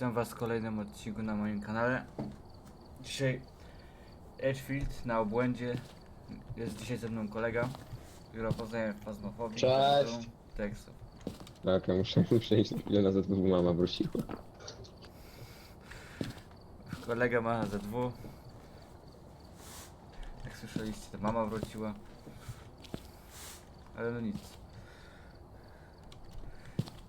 Witam was w kolejnym odcinku na moim kanale. Dzisiaj Edgefield na obłędzie. Jest dzisiaj ze mną kolega, którego poznaję w. Cześć. Tekstu. Tak, ja muszę przejść na chwilę na ZW, mama wróciła. Kolega ma ZW. Jak słyszeliście, to mama wróciła. Ale no nic.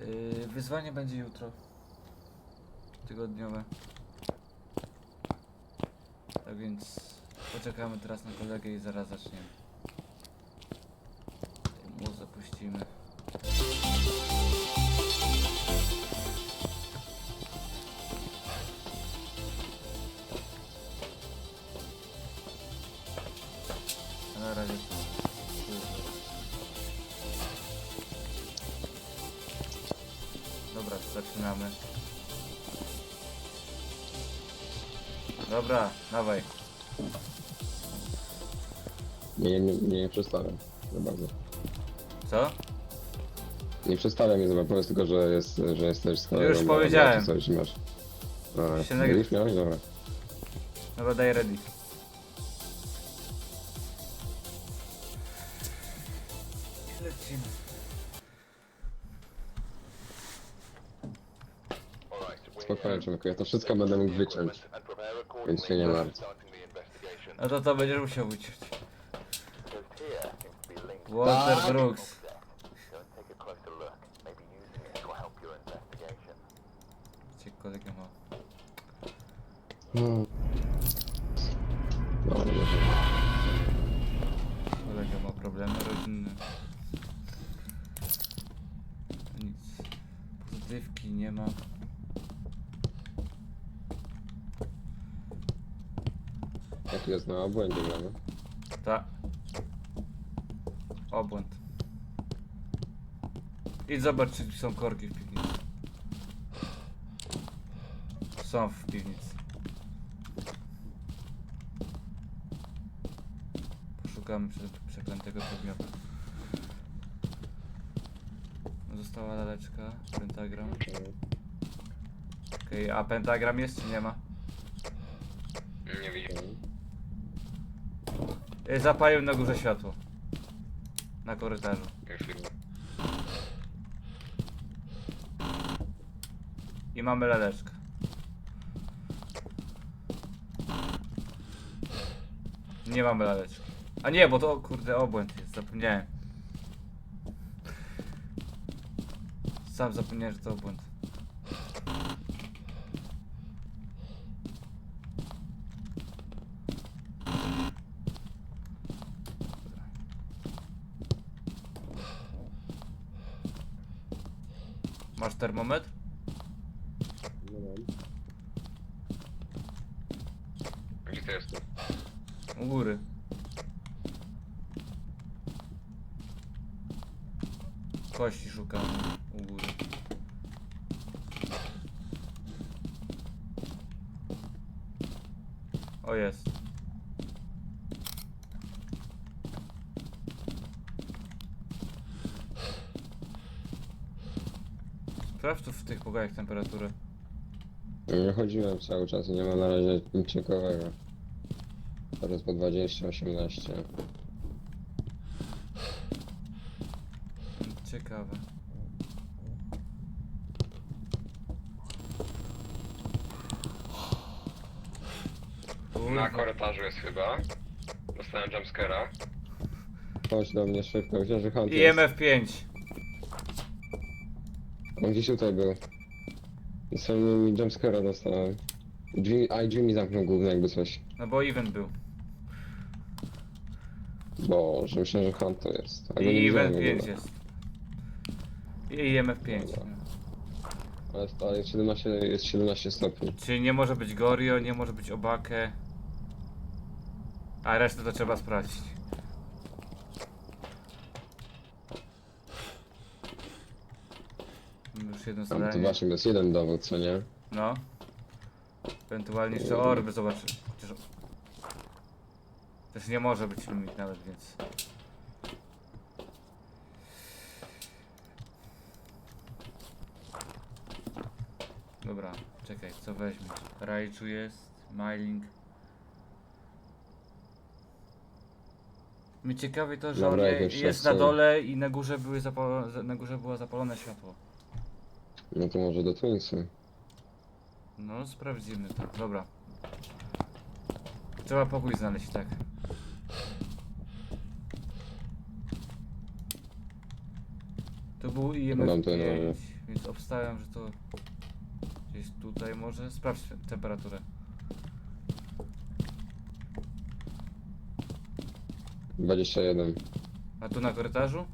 Yy, wyzwanie będzie jutro. Tygodniowe. Tak więc poczekamy teraz na kolegę i zaraz zaczniemy. Mu zapuścimy. Dobra, dawaj. Nie, nie, nie, nie przedstawiam za bardzo. Co? Nie przedstawiam mnie za bardzo, powiedz tylko, że, jest, że jesteś z kolegą, Już a powiedziałem. czy Coś masz. A, Się miałeś? Dobra. Dobra, daj ready. Lecimy. Spokojnie, człowieku, ja to wszystko będę mógł wyciąć. Więc się nie martw. No to to będziesz musiał uciąć. Walter Tak. Brooks. Gdzie kolega ma? Hmm. Dobra, nie wiem. Kolega ma problemy rodzinne. Nic. Pozytywki nie ma. Jest na obłędzie gramy? Ta. Obłęd. Idź zobacz, czy są korki w piwnicy. Są w piwnicy. Poszukamy prze- przeklętego podmiotu. Została laleczka, pentagram. Okej, a pentagram jest czy nie ma? Nie widzę. Zapalił na górze światło. Na korytarzu. I mamy laleczkę. Nie mamy laleczki. A nie, bo to kurde obłęd jest, zapomniałem. Sam zapomniałem, że to obłęd. Masz termometr? No mam. Gdzie to jest? U góry. Kości szukamy u góry. O jest. Sprawdź tu w tych pokojach temperaturę. Nie chodziłem cały czas, nie ma na razie nic ciekawego. Teraz po 20, 18. Ciekawe. Na korytarzu jest chyba. Dostałem jumpscare'a. Chodź do mnie szybko, myślę, że Hunt I jest. MF5. On gdzieś tutaj był. I sam mi jumpscare'a dostałem. Drzwi, a i drzwi mi zamknął główny jakby coś. No bo event był. Boże, myślę, że Hunt to jest. A go nie I widziałem event w 5 ogóle. jest. I MF5. Dobra. Ale, ale jest 17, jest 17 stopni. Czyli nie może być Gorio, nie może być Obake. A resztę to trzeba sprawdzić. Już jedno Tam to zadanie. właśnie jest jeden dowód, co nie? No. Ewentualnie jeszcze orby zobaczy. Chociaż... Też nie może być filmik nawet, więc... Dobra, czekaj, co weźmie? Raichu jest, Mailing. Mnie ciekawi to, że Dobra, on jak je- jeszcze jest na są- dole i na górze były zapalo- na górze było zapalone światło. No to może do Twinsy. No, sprawdzimy to. Dobra. Trzeba pokój znaleźć, tak. To był IMF Mam to 5, nowe. więc obstałem, że to gdzieś tutaj może. Sprawdź temperaturę. Dwadzieścia jeden. A tu na korytarzu?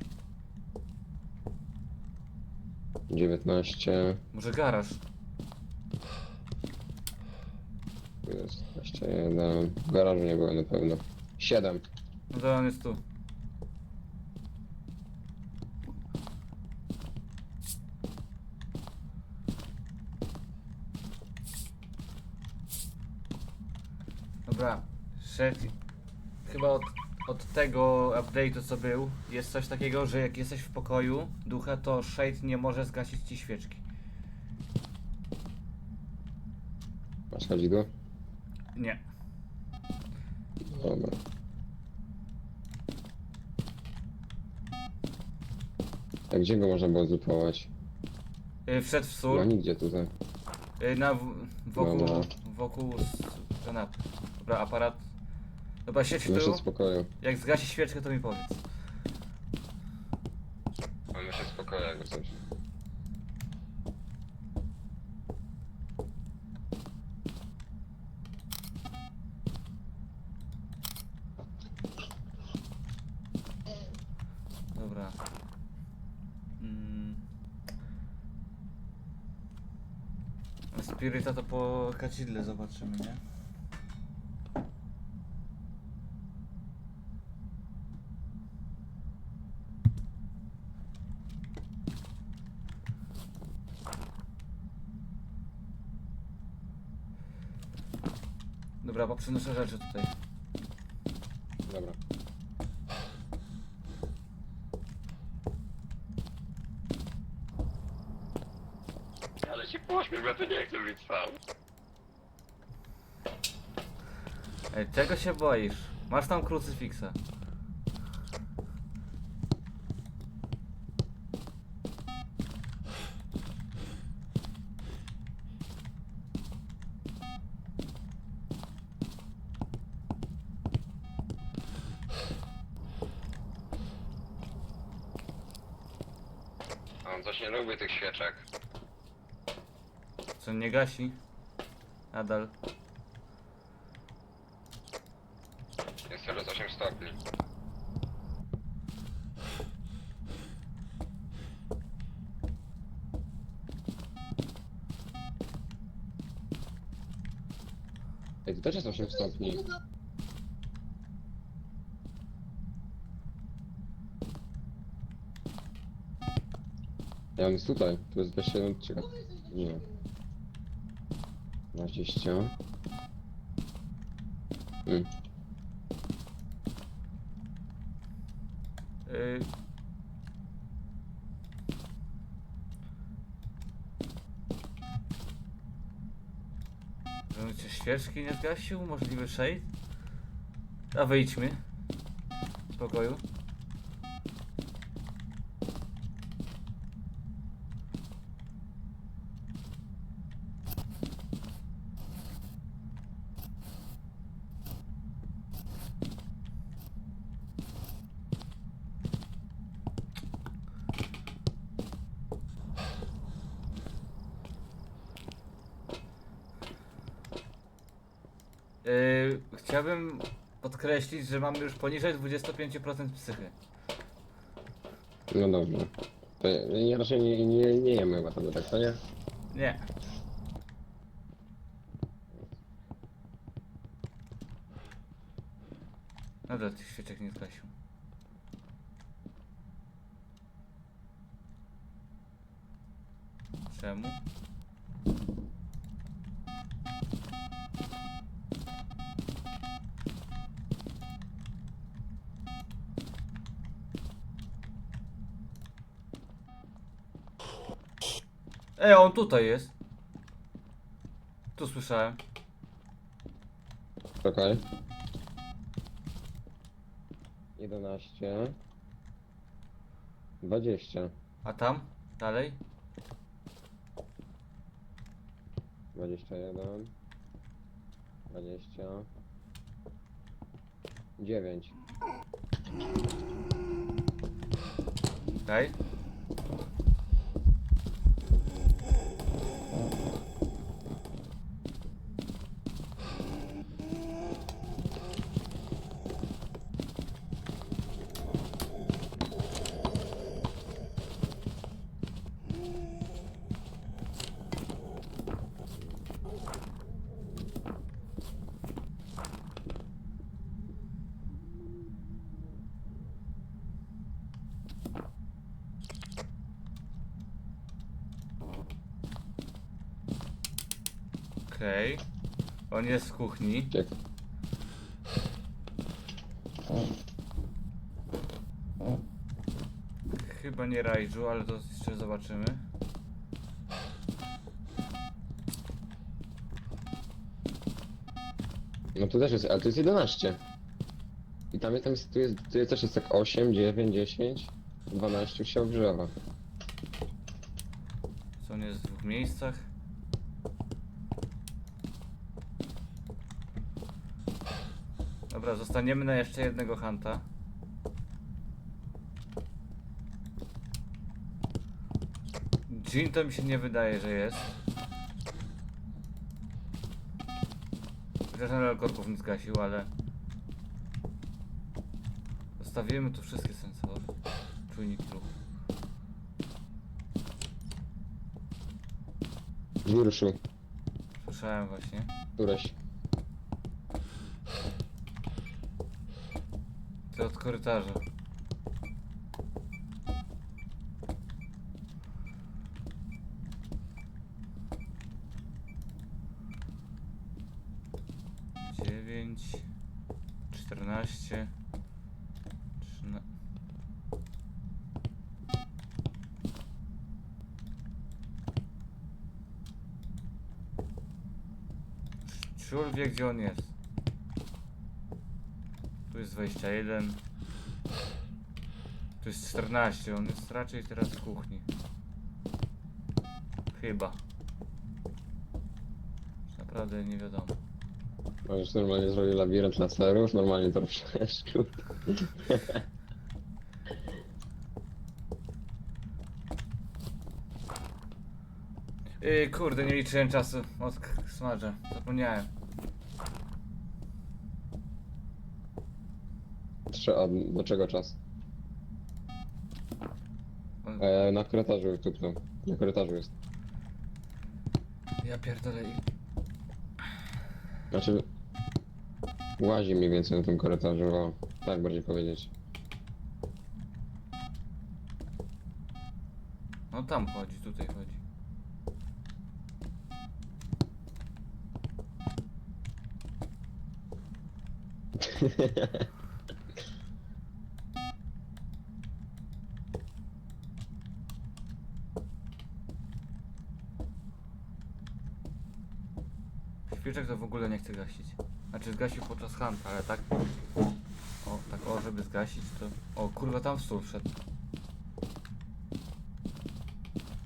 Dziewiętnaście. Może garaż? Tu jest 21. W garażu nie było na pewno. 7. No to on jest tu. Dobra, szedł. Chyba od, od tego update'u co był, jest coś takiego, że jak jesteś w pokoju ducha, to Shade nie może zgasić ci świeczki. Masz go? Nie. Dobra. A gdzie go można było zupować? Y, Wszedł w No sól, nigdzie tutaj. y, na w, wokół, Dobra. wokół s- kanapy. Dobra, aparat. Dobra, siedź tu. Wyszedł z pokoju. Jak zgasi świeczkę, to mi powiedz. Mamy się spokoju jakby coś. Dobra. Mm. Spirita to po kadzidle zobaczymy, nie? Dobra, bo przynoszę rzeczy tutaj. Dobra. Ale się pośmiech, bo ja to nie chcę być sam. Ej, czego się boisz? Masz tam krucyfiksa. A on coś nie lubi tych świeczek. Co nie gasi? Nadal. Jest teraz 8 stopni. Ej, tu też jest 8 stopni. Ja on jest tutaj. Tu jest 27. Czekaj. Nie. 20. Hmm. Yy... Żebym cię świeczki nie zgasił? Możliwy shade? A wyjdźmy. Z pokoju. Yy, chciałbym podkreślić, że mamy już poniżej 25% psychy. No dobrze. To ja, ja raczej nie, nie, nie jemy chyba tego, tak to nie? Nie. Nadal tych świeczek nie zgasił. Czemu? Ej, on tutaj jest. Tu słyszałem. Czekaj. 11. 20. A tam? Dalej? 21. 20. 9. Okej. Okej. On jest w kuchni. Ciek. Chyba nie Raiju, ale to jeszcze zobaczymy. No tu też jest, ale tu jest 11. I tam jest, tam jest, tu jest, tu jest też jest tak 8, 9, 10, 12 się ogrzewa. Co on jest w dwóch miejscach. Dobra, zostaniemy na jeszcze jednego hanta. Jean to mi się nie wydaje, że jest. Chociaż nadal korków nie zgasił, ale... Zostawimy tu wszystkie sensory. Czujnik ruchu. Ruszył. Słyszałem właśnie. Któreś. Od korytarza. Dziewięć, czternaście, trzyna... Ciul wie gdzie on jest. Tu jest 21. Tu jest 14, on jest raczej teraz w kuchni. Chyba. Naprawdę nie wiadomo. Możesz normalnie zrobił labirynt laserów, normalnie to przeszkód. Yy, kurde, nie liczyłem czasu od smadża. Zapomniałem. A do czego czas? On... E, na korytarzu tupnął. Na korytarzu jest. Ja pierdolę. i- Znaczy... Łazi mniej więcej na tym korytarzu, o, tak bardziej powiedzieć. No tam chodzi, tutaj chodzi. Świeczek to w ogóle nie chce gasić. Znaczy zgasił podczas hanta, ale tak... O, tak o, żeby zgasić to... O, kurwa, tam w stół wszedł.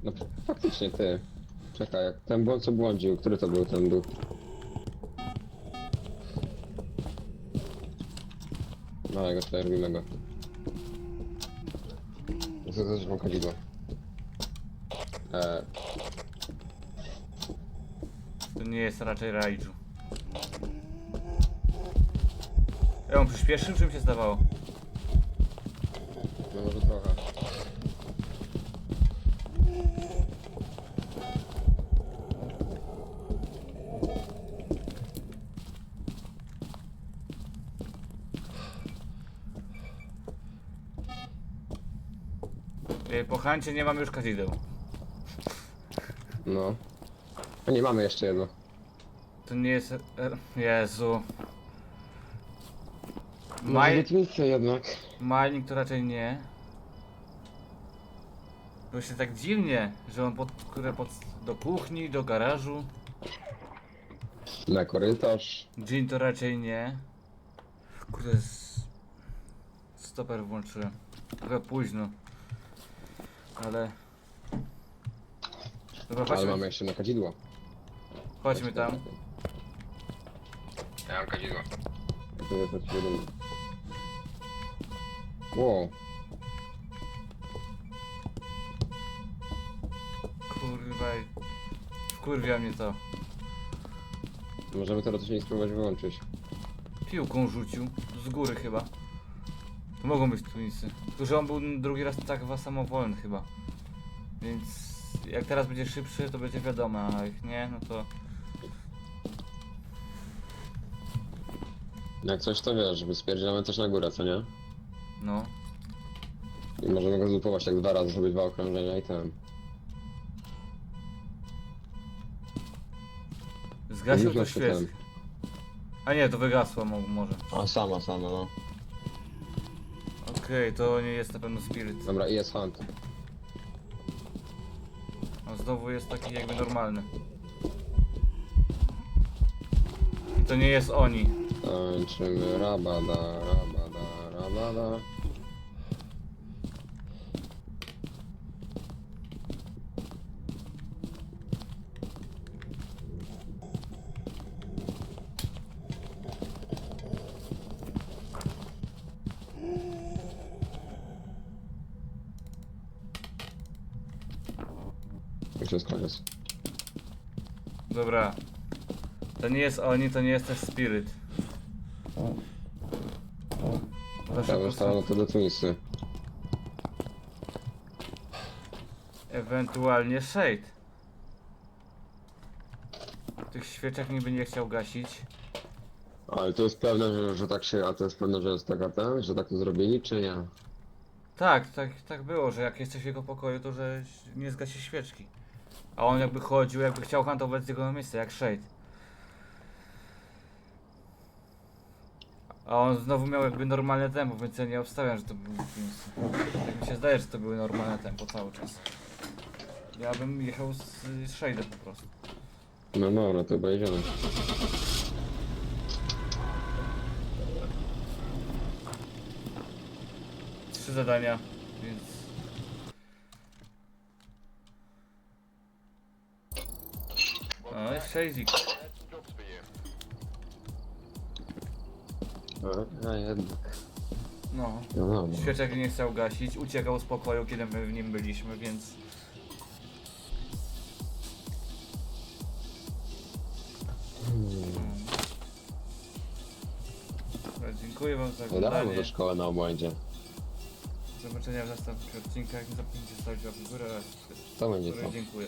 No faktycznie ty. Czekaj, ten błąd co błądził, który to był ten duch? Małego tutaj robimy go. To zresztą kadzidło? To nie jest raczej Raiju. Ja on przyspieszył, czy mi się zdawało? no może trochę. Yy, Po hancie nie mam już kazideł. No. A nie, mamy jeszcze jedno. To nie jest... e, Jezu. No, Maj... Rytmice jednak. Mining to raczej nie. Było się tak dziwnie, że on pod, które pod, do kuchni, do garażu. Na korytarz. Jean to raczej nie. Kurde, z... stoper włączyłem. Trochę późno. Ale... Dobra, Ale mamy jeszcze na kadzidło. Chodźmy tam. Ja mam kadzidło. To jest taki jeden. Wow. Kurwa. Wkurwia mnie to. Możemy teraz nie spróbować wyłączyć. Piłką rzucił. Z góry chyba. To mogą być Twinsy. Tylko, że on był drugi raz tak samowolny chyba. Więc jak teraz będzie szybszy, to będzie wiadomo, a jak nie, no to... Jak coś to wiesz, żeby spierdzielamy też na górę, co nie? No. I możemy go zlupować tak dwa razy, zrobić dwa okrążenia i ten. Zgasił to się świecę. A nie, to wygasła mo może. A sama, sama, no. Okej, to nie jest na pewno Spirit. Dobra, i jest hunt. On znowu jest taki jakby normalny. I to nie jest oni. Tańczymy rabada, rabada, rabada. Jest. Dobra. To nie jest oni, to nie jest też Spirit. Zawsze Ja zostało prostu- to do Twinsy. Ewentualnie Shade. Tych świeczek niby nie chciał gasić. Ale to jest pewne, że, że tak się, a to jest pewne, że jest taka ten, że tak to zrobili, czy nie? Tak, tak, tak było, że jak jesteś w jego pokoju, to że nie zgasi świeczki. A on jakby chodził, jakby chciał hantować z jego miejsca, jak Shade. A on znowu miał jakby normalne tempo, więc ja nie obstawiam, że to był Twins. Tak mi się zdaje, że to były normalne tempo cały czas. Ja bym jechał z, z Shade'em po prostu. No dobra, to chyba jedziemy. Trzy zadania, więc... No i Shade'ik. A, jednak. No. No dobra. Świeczek nie chciał gasić, uciekał z pokoju, kiedy my w nim byliśmy, więc... Dobra, Dziękuję wam za Udawamy oglądanie. do szkoły na obłędzie. Do zobaczenia w następnych odcinkach. Nie zapomnijcie stawić łapy w górę, To będzie to. dziękuję.